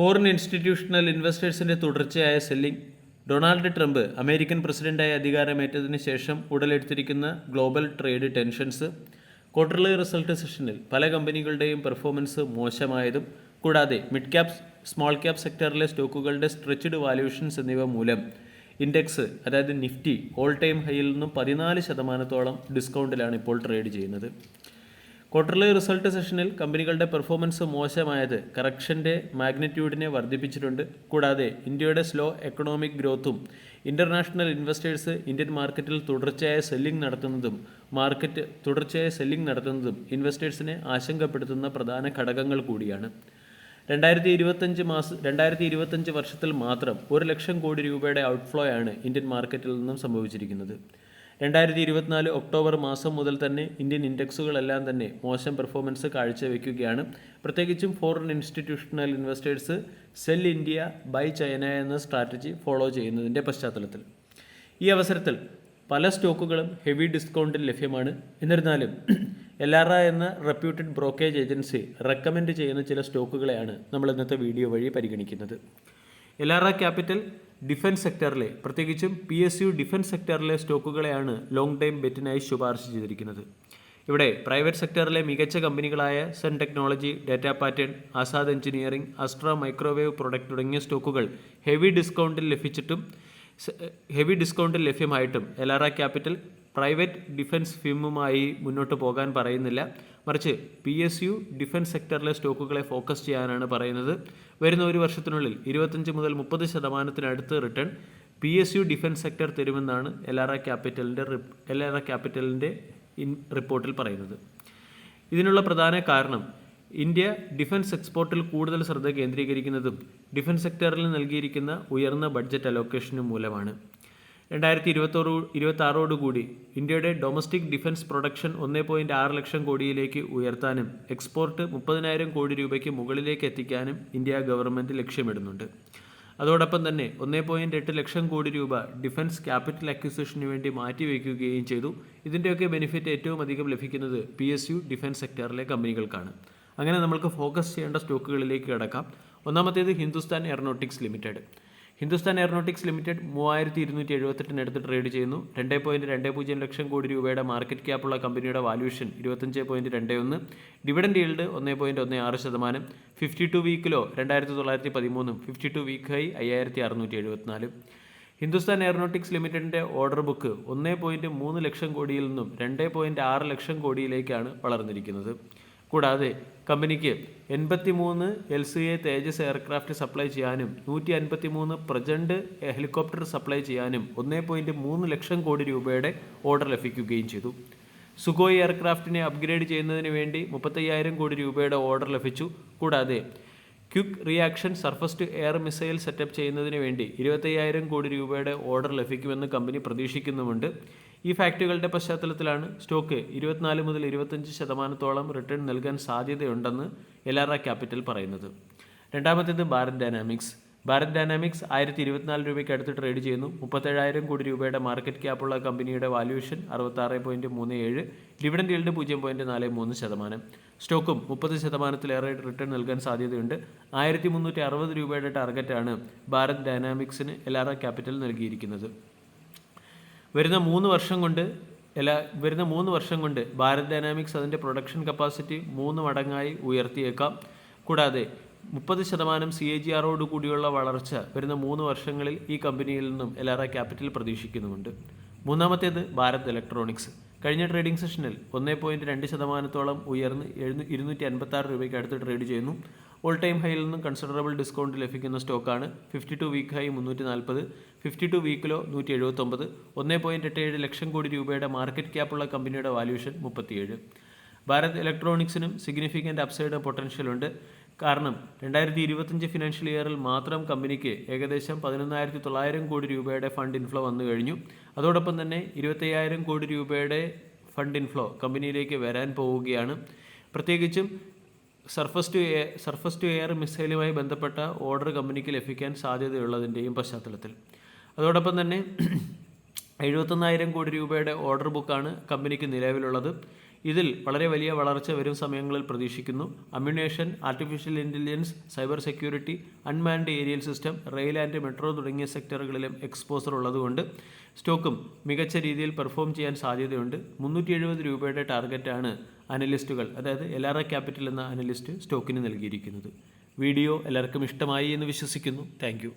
Foreign institutional ഇൻവെസ്റ്റേഴ്സിന്റെ തുടർച്ചയായ selling Donald Trump American പ്രസിഡന്റായി അധികാരമേറ്റതിന് ശേഷം ഉടലെടുത്തിരിക്കുന്ന global trade tensions. Quarterly result സെഷനിൽ പല കമ്പനികളുടെയും പെർഫോമൻസ് മോശമായതും കൂടാതെ മിഡ് ക്യാപ് സ്മോൾ ക്യാപ് സെക്ടറിലെ സ്റ്റോക്കുകളുടെ സ്ട്രെച്ച്ഡ് വാല്യൂഷൻസ് എന്നിവ മൂലം ഇൻഡെക്സ് അതായത് നിഫ്റ്റി ഓൾ ടൈം ഹൈയിൽ നിന്നും പതിനാല് ശതമാനത്തോളം ഡിസ്കൗണ്ടിലാണ് ഇപ്പോൾ ട്രേഡ് ചെയ്യുന്നത്. ക്വാർട്ടർലി റിസൾട്ട് സെഷനിൽ കമ്പനികളുടെ പെർഫോമൻസ് മോശമായത് കറക്ഷന്റെ മാഗ്നിറ്റ്യൂഡിനെ വർദ്ധിപ്പിച്ചിട്ടുണ്ട്. കൂടാതെ ഇന്ത്യയുടെ സ്ലോ എക്കണോമിക് ഗ്രോത്തും ഇന്റർനാഷണൽ ഇൻവെസ്റ്റേഴ്സ് ഇന്ത്യൻ മാർക്കറ്റിൽ തുടർച്ചയായ സെല്ലിംഗ് നടത്തുന്നതും മാർക്കറ്റ് തുടർച്ചയായ സെല്ലിംഗ് നടത്തുന്നതും ഇൻവെസ്റ്റേഴ്സിനെ ആശങ്കപ്പെടുത്തുന്ന പ്രധാന ഘടകങ്ങൾ കൂടിയാണ്. രണ്ടായിരത്തി ഇരുപത്തഞ്ച് മാസം രണ്ടായിരത്തി ഇരുപത്തഞ്ച് വർഷത്തിൽ മാത്രം ഒരു ലക്ഷം കോടി രൂപയുടെ ഔട്ട്ഫ്ലോ ആണ് ഇന്ത്യൻ മാർക്കറ്റിൽ നിന്നും സംഭവിച്ചിരിക്കുന്നത്. രണ്ടായിരത്തി ഇരുപത്തിനാല് ഒക്ടോബർ മാസം മുതൽ തന്നെ ഇന്ത്യൻ ഇൻഡെക്സുകളെല്ലാം തന്നെ മോശം പെർഫോമൻസ് കാഴ്ചവെക്കുകയാണ്. പ്രത്യേകിച്ചും foreign institutional investors sell India buy China എന്ന സ്ട്രാറ്റജി ഫോളോ ചെയ്യുന്നതിന്റെ പശ്ചാത്തലത്തിൽ. ഈ അവസരത്തിൽ പല സ്റ്റോക്കുകളും ഹെവി ഡിസ്കൗണ്ടിൽ ലഭ്യമാണ്. എന്നിരുന്നാലും എൽ ആർ എന്ന റെപ്യൂട്ടഡ് ബ്രോക്കേജ് ഏജൻസി റെക്കമെൻഡ് ചെയ്യുന്ന ചില സ്റ്റോക്കുകളെയാണ് നമ്മൾ ഇന്നത്തെ വീഡിയോ വഴി പരിഗണിക്കുന്നത്. എൽ ആർ ക്യാപിറ്റൽ ഡിഫൻസ് സെക്ടറിലെ പ്രത്യേകിച്ചും പി എസ് യു ഡിഫൻസ് സെക്ടറിലെ സ്റ്റോക്കുകളെയാണ് ലോങ് ടൈം ബെറ്റിനായി ശുപാർശ ചെയ്തിരിക്കുന്നത്. ഇവിടെ പ്രൈവറ്റ് സെക്ടറിലെ മികച്ച കമ്പനികളായ sun technology data pattern Azad engineering Astra microwave product തുടങ്ങിയ സ്റ്റോക്കുകൾ ഹെവി ഡിസ്കൗണ്ടിൽ ലഭിച്ചിട്ടും ഹെവി ഡിസ്കൗണ്ടിൽ ലഭ്യമായിട്ടും ആർ ക്യാപിറ്റൽ പ്രൈവറ്റ് ഡിഫൻസ് ഫിമുമായി മുന്നോട്ട് പോകാൻ പറയുന്നില്ല. മറിച്ച് പി എസ് യു ഡിഫൻസ് സെക്ടറിലെ സ്റ്റോക്കുകളെ ഫോക്കസ് ചെയ്യാനാണ് പറയുന്നത്. വരുന്ന ഒരു വർഷത്തിനുള്ളിൽ ഇരുപത്തഞ്ച് മുതൽ മുപ്പത് ശതമാനത്തിനടുത്ത് return P S U defence sector തരുമെന്നാണ് L R ക്യാപിറ്റലിന്റെ എൽ ആർ ക്യാപിറ്റലിന്റെ ഇൻ റിപ്പോർട്ടിൽ പറയുന്നത്. ഇതിനുള്ള പ്രധാന കാരണം ഇന്ത്യ ഡിഫൻസ് എക്സ്പോർട്ടിൽ കൂടുതൽ ശ്രദ്ധ കേന്ദ്രീകരിക്കുന്നതും ഡിഫൻസ് സെക്ടറിൽ നൽകിയിരിക്കുന്ന ഉയർന്ന ബഡ്ജറ്റ് അലോക്കേഷനും മൂലമാണ്. രണ്ടായിരത്തി ഇരുപത്തോറു ഇരുപത്തി ആറോടുകൂടി ഇന്ത്യയുടെ ഡൊമസ്റ്റിക് ഡിഫൻസ് പ്രൊഡക്ഷൻ ഒന്ന് പോയിന്റ് ആറ് ലക്ഷം കോടിയിലേക്ക് ഉയർത്താനും എക്സ്പോർട്ട് മുപ്പതിനായിരം കോടി രൂപയ്ക്ക് മുകളിലേക്ക് എത്തിക്കാനും ഇന്ത്യ ഗവൺമെന്റ് ലക്ഷ്യമിടുന്നുണ്ട്. അതോടൊപ്പം തന്നെ ഒന്നേ പോയിന്റ് എട്ട് ലക്ഷം കോടി രൂപ ഡിഫൻസ് ക്യാപിറ്റൽ അക്വിസിഷന് വേണ്ടി മാറ്റിവെക്കുകയും ചെയ്തു. ഇതിന്റെയൊക്കെ ബെനിഫിറ്റ് ഏറ്റവും അധികം ലഭിക്കുന്നത് പി എസ് യു ഡിഫൻസ് സെക്ടറിലെ കമ്പനികൾക്കാണ്. അങ്ങനെ നമ്മൾക്ക് ഫോക്കസ് ചെയ്യേണ്ട സ്റ്റോക്കുകളിലേക്ക് കിടക്കാം. ഒന്നാമത്തേത് Hindustan aeronautics limited. Hindustan aeronautics limited മൂവായിരത്തി ഇരുന്നൂറ്റി എഴുപത്തെട്ടിനടുത്ത് ട്രേഡ് ചെയ്യുന്നു. രണ്ട് പോയിന്റ് രണ്ട് പൂജ്യം ലക്ഷം കോടി രൂപയുടെ മാർക്കറ്റ് ക്യാപ്പുള്ള കമ്പനിയുടെ വാല്യൂഷൻ ഇരുപത്തഞ്ച് പോയിന്റ് രണ്ട് ഒന്ന്. ഡിവിഡൻഡ് ഈൽഡ് ഒന്ന് പോയിന്റ് ഒന്ന് ആറ് ശതമാനം. ഫിഫ്റ്റി ടു വീക്കിലോ രണ്ടായിരത്തി തൊള്ളായിരത്തി പതിമൂന്നും ഫിഫ്റ്റി ടു വീക്ക് ഹൈ അയ്യായിരത്തി അറുന്നൂറ്റി എഴുപത്തിനാല് ഹിന്ദുസ്ഥാൻ എയറോനോട്ടിക്സ് ലിമിറ്റഡിന്റെ ഓർഡർ ബുക്ക് ഒന്ന് പോയിന്റ് മൂന്ന് ലക്ഷം കോടിയിൽ നിന്നും രണ്ട് പോയിന്റ് ആറ് ലക്ഷം കോടിയിലേക്കാണ് വളർന്നിരിക്കുന്നത്. കൂടാതെ കമ്പനിക്ക് എൺപത്തി മൂന്ന് L C A Tejas aircraft supply ചെയ്യാനും നൂറ്റി അൻപത്തി മൂന്ന് പ്രജൻഡ് ഹെലികോപ്റ്റർ സപ്ലൈ ചെയ്യാനും ഒന്നേ പോയിന്റ് മൂന്ന് ലക്ഷം കോടി രൂപയുടെ ഓർഡർ ലഭിക്കുകയും ചെയ്തു. സുഖോയ് എയർക്രാഫ്റ്റിനെ അപ്ഗ്രേഡ് ചെയ്യുന്നതിന് വേണ്ടി മുപ്പത്തയ്യായിരം കോടി രൂപയുടെ ഓർഡർ ലഭിച്ചു. കൂടാതെ quick reaction surface to air missile setup ചെയ്യുന്നതിന് വേണ്ടി ഇരുപത്തയ്യായിരം കോടി രൂപയുടെ ഓർഡർ ലഭിക്കുമെന്ന് കമ്പനി പ്രതീക്ഷിക്കുന്നുമുണ്ട്. ഈ ഫാക്റ്റുകളുടെ പശ്ചാത്തലത്തിലാണ് സ്റ്റോക്ക് ഇരുപത്തിനാല് മുതൽ ഇരുപത്തഞ്ച് ശതമാനത്തോളം റിട്ടേൺ നൽകാൻ സാധ്യതയുണ്ടെന്ന് ആർ ക്യാപിറ്റൽ പറയുന്നത്. രണ്ടാമത്തേത് ഭാരത് ഡൈനാമിക്സ്. ഭാരത് ഡൈനാമിക്സ് ആയിരത്തി ഇരുപത്തിനാല് രൂപയ്ക്ക് അടുത്ത് ട്രേഡ് ചെയ്യുന്നു. മുപ്പത്തേഴായിരം കോടി രൂപയുടെ മാർക്കറ്റ് ക്യാപ്പുള്ള കമ്പനിയുടെ വാല്യൂഷൻ അറുപത്താറ് പോയിന്റ് മൂന്ന് ഏഴ് ഡിവിഡൻഡ് ഈൽഡ് പൂജ്യം പോയിന്റ് നാല് മൂന്ന് ശതമാനം. സ്റ്റോക്കും മുപ്പത് ശതമാനത്തിലേറെ റിട്ടേൺ നൽകാൻ സാധ്യതയുണ്ട്. ആയിരത്തി മുന്നൂറ്റി അറുപത് രൂപയുടെ ടാർഗറ്റാണ് ഭാരത് ഡൈനാമിക്സിന് എൽ ആർ ക്യാപിറ്റൽ നൽകിയിരിക്കുന്നത്. വരുന്ന മൂന്ന് വർഷം കൊണ്ട് എല്ലാ വരുന്ന മൂന്ന് വർഷം കൊണ്ട് ഭാരത് ഡൈനാമിക്സ് അതിന്റെ പ്രൊഡക്ഷൻ കപ്പാസിറ്റി മൂന്ന് മടങ്ങായി ഉയർത്തിയേക്കാം. കൂടാതെ മുപ്പത് ശതമാനം സി എ ജി ആറോട് കൂടിയുള്ള വളർച്ച വരുന്ന മൂന്ന് വർഷങ്ങളിൽ ഈ കമ്പനിയിൽ നിന്നും ആർ ക്യാപിറ്റൽ പ്രതീക്ഷിക്കുന്നുമുണ്ട്. മൂന്നാമത്തേത് ഭാരത് ഇലക്ട്രോണിക്സ്. കഴിഞ്ഞ ട്രേഡിംഗ് സെഷനിൽ ഒന്നേ പോയിന്റ് രണ്ട് ശതമാനത്തോളം ഉയർന്ന് എഴുന്നൂ ഇരുന്നൂറ്റി അൻപത്തി ആറ് രൂപയ്ക്ക് അടുത്ത് ട്രേഡ് ചെയ്യുന്നു. ഓൾ ടൈം ഹൈയിൽ നിന്നും കൺസിഡറബിൾ ഡിസ്കൗണ്ട് ലഭിക്കുന്ന സ്റ്റോക്കാണ് ഫിഫ്റ്റി ടു വീക്ക് ഹൈ മുന്നൂറ്റി നാൽപ്പത് ഫിഫ്റ്റി ടു വീക്കിലോ നൂറ്റി എഴുപത്തൊമ്പത് ഒന്നേ പോയിന്റ് എട്ട് ഏഴ് ലക്ഷം കോടി രൂപയുടെ മാർക്കറ്റ് ക്യാപ്പുള്ള കമ്പനിയുടെ വാല്യൂഷൻ മുപ്പത്തിയേഴ്. ഭാരത് ഇലക്ട്രോണിക്സിനും സിഗ്നിഫിക്കന്റ് അപ്സൈഡ് പൊട്ടൻഷ്യൽ ഉണ്ട്. കാരണം രണ്ടായിരത്തി ഇരുപത്തഞ്ച് ഫിനാൻഷ്യൽ ഇയറിൽ മാത്രം കമ്പനിക്ക് ഏകദേശം പതിനൊന്നായിരത്തി തൊള്ളായിരം കോടി രൂപയുടെ ഫണ്ട് ഇൻഫ്ലോ വന്നു കഴിഞ്ഞു. അതോടൊപ്പം തന്നെ ഇരുപത്തയ്യായിരം കോടി രൂപയുടെ ഫണ്ട് ഇൻഫ്ലോ കമ്പനിയിലേക്ക് വരാൻ പോവുകയാണ്. പ്രത്യേകിച്ചും surface to air surface to air മിസൈലുമായി ബന്ധപ്പെട്ട ഓർഡർ കമ്പനിക്ക് ലഭിക്കാൻ സാധ്യതയുള്ളതിന്റെയും പശ്ചാത്തലത്തിൽ. അതോടൊപ്പം തന്നെ എഴുപത്തൊന്നായിരം കോടി രൂപയുടെ ഓർഡർ ബുക്കാണ് കമ്പനിക്ക് നിലവിലുള്ളത്. ഇതിൽ വളരെ വലിയ വളർച്ച വരും സമയങ്ങളിൽ പ്രതീക്ഷിക്കുന്നു. Ammunition artificial intelligence cyber security unmanned aerial system rail and metro തുടങ്ങിയ സെക്ടറുകളിലും എക്സ്പോസർ ഉള്ളതുകൊണ്ട് സ്റ്റോക്കും മികച്ച രീതിയിൽ പെർഫോം ചെയ്യാൻ സാധ്യതയുണ്ട്. മുന്നൂറ്റി എഴുപത് രൂപയുടെ ടാർഗറ്റാണ് അനലിസ്റ്റുകൾ അതായത് എൽ ആർ എ ക്യാപിറ്റൽ എന്ന അനലിസ്റ്റ് സ്റ്റോക്കിന് നൽകിയിരിക്കുന്നത്. വീഡിയോ എല്ലാവർക്കും ഇഷ്ടമായി എന്ന് വിശ്വസിക്കുന്നു. താങ്ക്